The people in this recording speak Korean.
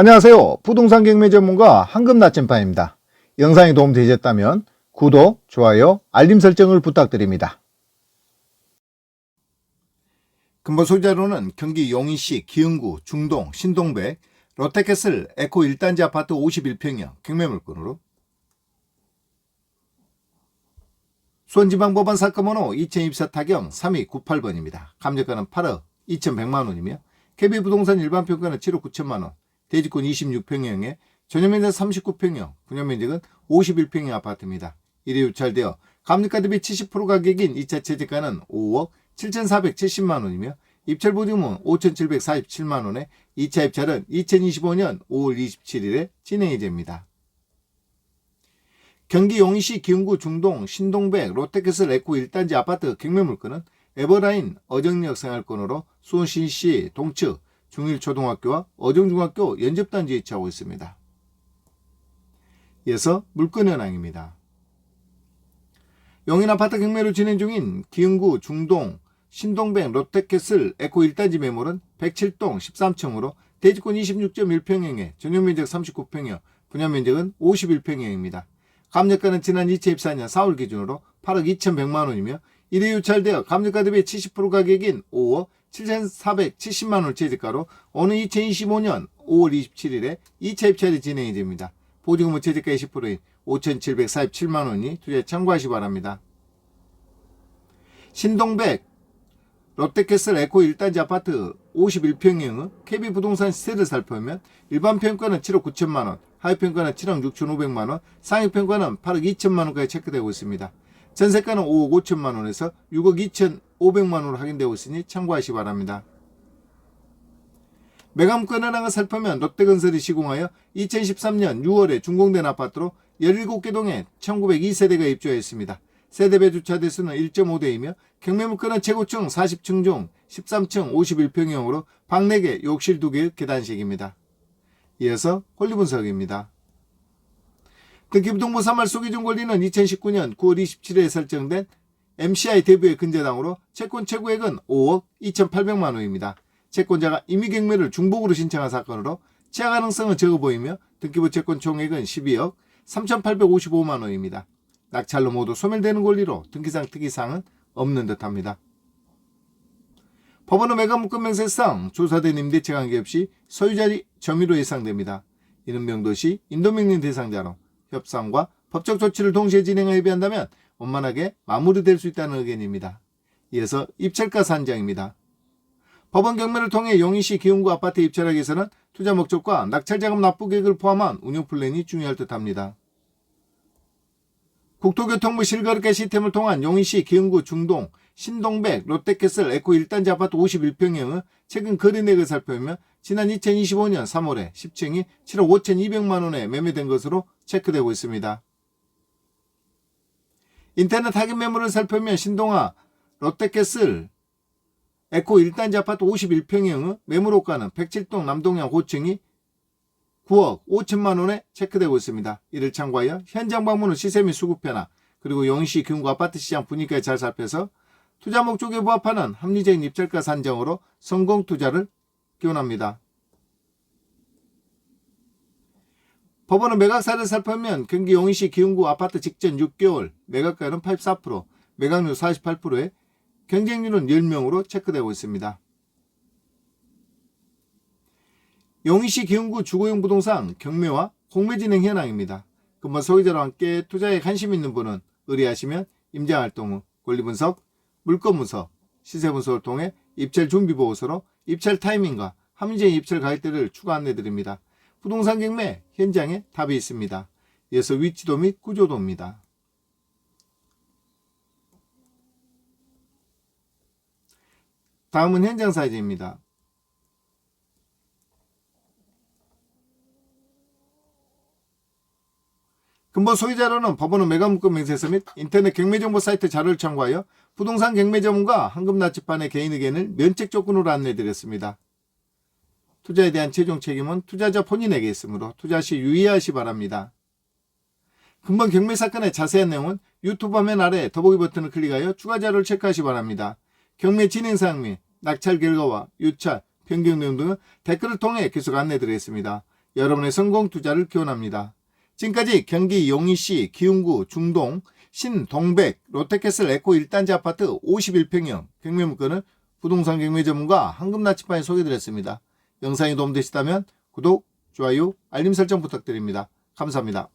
안녕하세요. 부동산 경매 전문가 황금 나침반입니다. 영상이 도움되셨다면 구독, 좋아요, 알림 설정을 부탁드립니다. 근본 소재로는 경기 용인시 기흥구 중동 신동백 롯데캐슬 에코 1단지 아파트 51평형 경매 물건으로 수원지방법원 사건번호 2024 타경 3298번입니다. 감정가는 8억 2100만원이며 KB부동산 일반평가는 7억 9천만원 대지권 26평형에 전용면적 39평형, 분양면적은 51평형 아파트입니다. 이래 유찰되어 감리가 대비 70% 가격인 2차 채집가는 5억 7,470만원이며 입찰 보증은 5,747만원에 2차 입찰은 2025년 5월 27일에 진행이 됩니다. 경기 용인시 기흥구 중동 신동백 롯데캐슬 에코 1단지 아파트 경매 물건은 에버라인 어정역 생활권으로 수원시시 동측 중일초등학교와 어정중학교 연접단지에 위치하고 있습니다. 이어서 물건 현황입니다. 용인 아파트 경매로 진행 중인 기흥구 중동 신동백 롯데캐슬 에코 1단지 매물은 107동 13층으로 대지권 26.1평형에 전용면적 39평형, 분양면적은 51평형입니다. 감정가는 지난 2024년 4월 기준으로 8억 2,100만원이며 이래 유찰되어 감정가 대비 70% 가격인 5억 7,470만원 재직가로 오는 2025년 5월 27일에 2차 입찰이 진행이 됩니다. 보증금은 재직가 20%인 5,747만 원이 투자에 참고하시 기 바랍니다. 신동백 롯데캐슬 에코 1단지 아파트 51평형의 KB부동산 시세를 살펴보면 일반 평가는 7억 9천만 원, 하위 평가는 7억 6천 5백만 원, 상위 평가는 8억 2천만 원까지 체크되고 있습니다. 전세가는 5억 5천만 원에서 6억 2천 5백만 원으로 확인되고 있으니 참고하시 기 바랍니다. 매감권 현황을 살펴보면 롯데건설이 시공하여 2013년 6월에 준공된 아파트로 17개 동에 1902세대가 입주하였습니다. 세대배 주차 대수는 1.5대이며 경매물건은 최고층 40층 중 13층 51평형으로 방 4개, 욕실 2개의 계단식입니다. 이어서 권리 분석입니다. 등기부등본 3할 소기준 권리는 2019년 9월 27일에 설정된 MCI 대부의 근저당으로 채권 최고액은 5억 2,800만 원입니다. 채권자가 임의경매를 중복으로 신청한 사건으로 취하 가능성은 적어 보이며 등기부 채권 총액은 12억 3,855만 원입니다. 낙찰로 모두 소멸되는 권리로 등기상 특이사항은 없는 듯합니다. 법원은 매각물건 명세상 조사된 임대차 관계 없이 소유자 점유로 예상됩니다. 이는 명도시 인도명령 대상자로 협상과 법적 조치를 동시에 진행하여 협의한다면 원만하게 마무리될 수 있다는 의견입니다. 이어서 입찰가 산정입니다. 법원 경매를 통해 용인시 기흥구 아파트 입찰하기 위해서는 투자 목적과 낙찰자금 납부 계획을 포함한 운영 플랜이 중요할 듯합니다. 국토교통부 실거래가 시스템을 통한 용인시 기흥구 중동 신동백 롯데캐슬 에코 1단지 아파트 51평형의 최근 거래내역을 살펴보면 지난 2025년 3월에 10층이 7억 5,200만 원에 매매된 것으로 체크되고 있습니다. 인터넷 확인 매물을 살펴보면 신동아 롯데캐슬 에코 1단지 아파트 51평형의 매물호가는 107동 남동향 5층이 9억 5천만 원에 체크되고 있습니다. 이를 참고하여 현장 방문 후 시세 및 수급 변화 그리고 용시 금고 아파트 시장 분위기에 잘 살펴서 투자 목적에 부합하는 합리적인 입찰가 산정으로 성공 투자를 기원합니다. 법원은 매각사를 살펴보면 경기 용인시 기흥구 아파트 직전 6개월 매각가는 84%, 매각률 48%에 경쟁률은 10명으로 체크되고 있습니다. 용인시 기흥구 주거용 부동산 경매와 공매 진행 현황입니다. 금번 소유자와 함께 투자에 관심 있는 분은 의뢰하시면 임장활동 후 권리분석, 물건분석, 시세분석을 통해 입찰 준비보고서로 입찰 타이밍과 합리적인 입찰 가격대를 추가 안내드립니다. 부동산 경매 현장에 답이 있습니다. 이어서 위치도 및 구조도입니다. 다음은 현장 사진입니다. 근본 소유자로는 법원은 매각물건 명세서 및 인터넷 경매정보 사이트 자료를 참고하여 부동산 경매 전문가 황금 나치판의 개인 의견을 면책 조건으로 안내드렸습니다. 투자에 대한 최종 책임은 투자자 본인에게 있으므로 투자 시 유의하시 바랍니다. 근본 경매 사건의 자세한 내용은 유튜브 화면 아래 더보기 버튼을 클릭하여 추가 자료를 체크하시 바랍니다. 경매 진행 사항 및 낙찰 결과와 유찰, 변경 내용 등은 댓글을 통해 계속 안내드리겠습니다. 여러분의 성공 투자를 기원합니다. 지금까지 경기 용인시 기흥구 중동 신동백 롯데캐슬 에코 1단지 아파트 51평형 경매물건을 부동산 경매 전문가 황금나치판에 소개드렸습니다. 영상이 도움되시다면 구독, 좋아요, 알림 설정 부탁드립니다. 감사합니다.